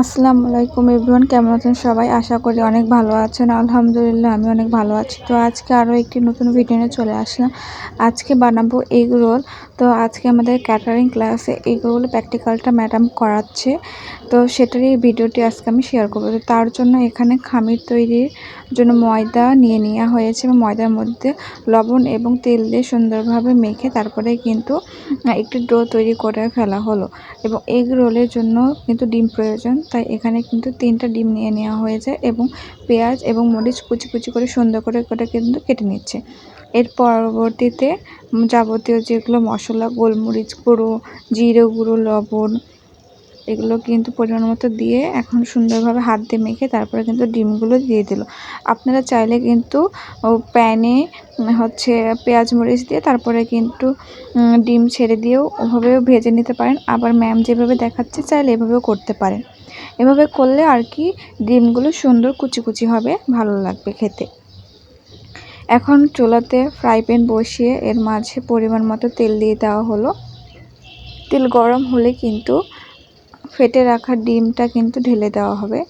আসসালামু আলাইকুম এভরিওয়ান, কেমন আছেন সবাই? আশা করি অনেক ভালো আছেন। আলহামদুলিল্লাহ, আমি অনেক ভালো আছি। তো আজকে আরও একটি নতুন ভিডিও নিয়ে চলে আসলাম। আজকে বানাবো এগ রোল। তো আজকে আমাদের ক্যাটারিং ক্লাসে এগ রোল প্র্যাকটিক্যালটা ম্যাডাম করাচ্ছে। তো সেটারই ভিডিওটি আজকে আমি শেয়ার করব। তো তার জন্য এখানে খামির তৈরির জন্য ময়দা নিয়ে নেওয়া হয়েছে এবং ময়দার মধ্যে লবণ এবং তেল দিয়ে সুন্দরভাবে মেখে তারপরে কিন্তু একটি ডো তৈরি করে ফেলা হলো। এবং এগ রোলের জন্য কিন্তু ডিম প্রয়োজন। তাই এখানে কিন্তু তিনটা ডিম নিয়ে নেওয়া হয়েছে এবং পেঁয়াজ এবং মরিচ কুচি কুচি করে সুন্দর করে করে কিন্তু কেটে নিচ্ছে। এর পরবর্তীতে যাবতীয় যেগুলো মশলা, গোলমরিচ গুঁড়ো, জিরে গুঁড়ো, লবণ, এগুলো কিন্তু পরিমাণ মতো দিয়ে এখন সুন্দরভাবে হাত দিয়ে মেখে তারপরে কিন্তু ডিমগুলো দিয়ে দিল। আপনারা চাইলে কিন্তু প্যানে হচ্ছে পেঁয়াজ, মরিচ দিয়ে তারপরে কিন্তু ডিম ছেড়ে দিয়েও ওভাবেও ভেজে নিতে পারেন। আবার ম্যাম যেভাবে দেখাচ্ছে চাইলে এভাবেও করতে পারেন। এভাবে করলে আর কি ডিমগুলো সুন্দর কুচি কুচি হবে, ভালো লাগবে খেতে। এখন চুলাতে ফ্রাই প্যান বসিয়ে এর মাঝে পরিমাণ মতো তেল দিয়ে দেওয়া হলো। তেল গরম হলে কিন্তু ফেটে রাখা ডিমটা কিন্তু ঢেলে দেওয়া হবে।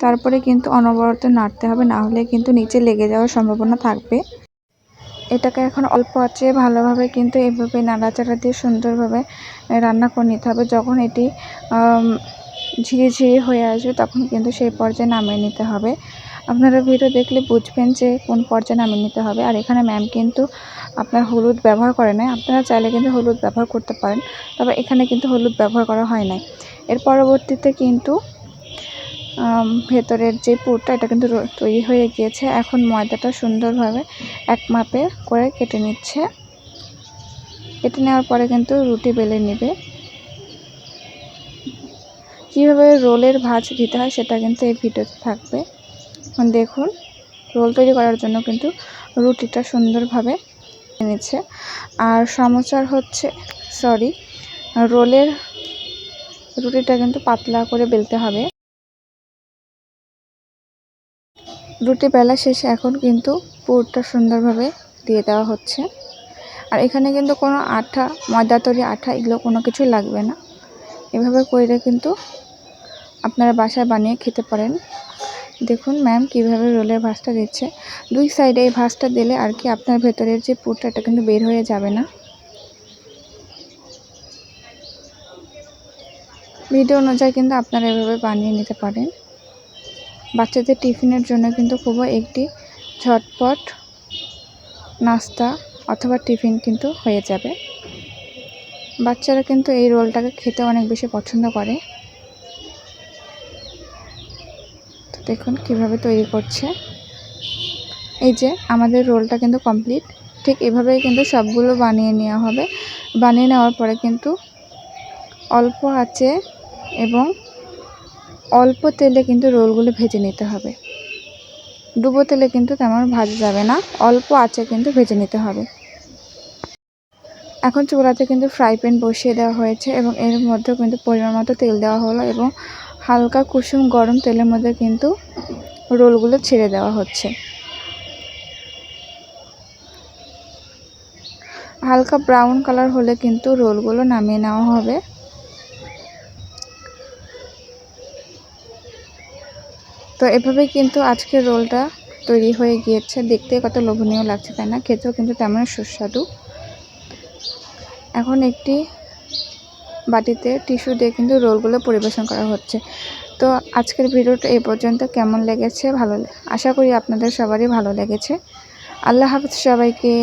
তারপরে কিন্তু অনবরত নাড়তে হবে, না হলে কিন্তু নিচে লেগে যাওয়ার সম্ভাবনা থাকবে। এটাকে এখন অল্প আছে ভালোভাবে কিন্তু এভাবে নাড়াচাড়া দিয়ে সুন্দরভাবে রান্না করে নিতে হবে। যখন এটি ঝিরিঝিরি হয়ে আসবে তখন কিন্তু সেই পর্যায়ে নামিয়ে নিতে হবে। আপনারা ভিডিও দেখলে বুঝবেন যে কোন পর্যায়ে নামিয়ে নিতে হবে। আর এখানে ম্যাম কিন্তু আপনার হলুদ ব্যবহার করে নাই। আপনারা চাইলে কিন্তু হলুদ ব্যবহার করতে পারেন। তবে এখানে কিন্তু হলুদ ব্যবহার করা হয় নাই। এর পরবর্তীতে কিন্তু ভেতরের যে পুরটা, এটা কিন্তু তৈরি হয়ে গিয়েছে। এখন ময়দাটা সুন্দরভাবে এক মাপে করে কেটে নিচ্ছে। কেটে নেওয়ার পরে কিন্তু রুটি বেলে নেবে। কীভাবে রোলের ভাজ দিতে হয় সেটা কিন্তু এই ভিডিওতে থাকবে। এখন দেখুন, রোল তৈরি করার জন্য কিন্তু রুটিটা সুন্দরভাবে এনেছে আর সমোসার হচ্ছে, সরি, রোলের রুটিটা কিন্তু পাতলা করে বেলতে হবে। রুটি বেলা শেষে এখন কিন্তু পুরটা সুন্দরভাবে দিয়ে দেওয়া হচ্ছে। আর এখানে কিন্তু কোনো আঠা ময়দা তৈরি আঠা এগুলো কোনো কিছুই লাগবে না। এভাবে করে কিন্তু আপনারা বাসায় বানিয়ে খেতে পারেন। দেখুন ম্যাম কীভাবে রোলের ভাঁজটা দিচ্ছে। দুই সাইডে এই ভাঁজটা দিলে আর কি আপনার ভেতরের যে পুরটা, এটা কিন্তু বের হয়ে যাবে না। ভিডিও অনুযায়ী কিন্তু আপনারা এভাবে বানিয়ে নিতে পারেন। বাচ্চাদের টিফিনের জন্য কিন্তু খুবই একটি ঝটপট নাস্তা অথবা টিফিন কিন্তু হয়ে যাবে। বাচ্চারা কিন্তু এই রোলটাকে খেতে অনেক বেশি পছন্দ করে। তো দেখুন কীভাবে তৈরি করছে। এই যে আমাদের রোলটা কিন্তু কমপ্লিট। ঠিক এভাবেই কিন্তু সবগুলো বানিয়ে নেওয়া হবে। বানিয়ে নেওয়ার পরে কিন্তু অল্প আছে এবং অল্প তেলে কিন্তু রোলগুলো ভেজে নিতে হবে। ডুবো তেলে কিন্তু তেমন ভাজা যাবে না, অল্প আছে কিন্তু ভেজে নিতে হবে। এখন চুলাতে কিন্তু ফ্রাই প্যান বসিয়ে দেওয়া হয়েছে এবং এর মধ্যেও কিন্তু পরিমাণ মতো তেল দেওয়া হলো এবং হালকা কুসুম গরম তেলের মধ্যে কিন্তু রোলগুলো ছেড়ে দেওয়া হচ্ছে। হালকা ব্রাউন কালার হলে কিন্তু রোলগুলো নামিয়ে নেওয়া হবে। তো এভাবেই কিন্তু আজকের রোলটা তৈরি হয়ে গিয়েছে। দেখতে কত লোভনীয় লাগছে তাই না? খেতেও কিন্তু তেমন সুস্বাদু। এখন একটি বাটিতে টিস্যু দিয়ে কিন্তু রোলগুলো পরিবেশন করা হচ্ছে। তো আজকের ভিডিওটা এই পর্যন্ত। কেমন লেগেছে? ভালো আশা করি আপনাদের সবারই ভালো লেগেছে। আল্লাহ হাফিজ সবাইকে।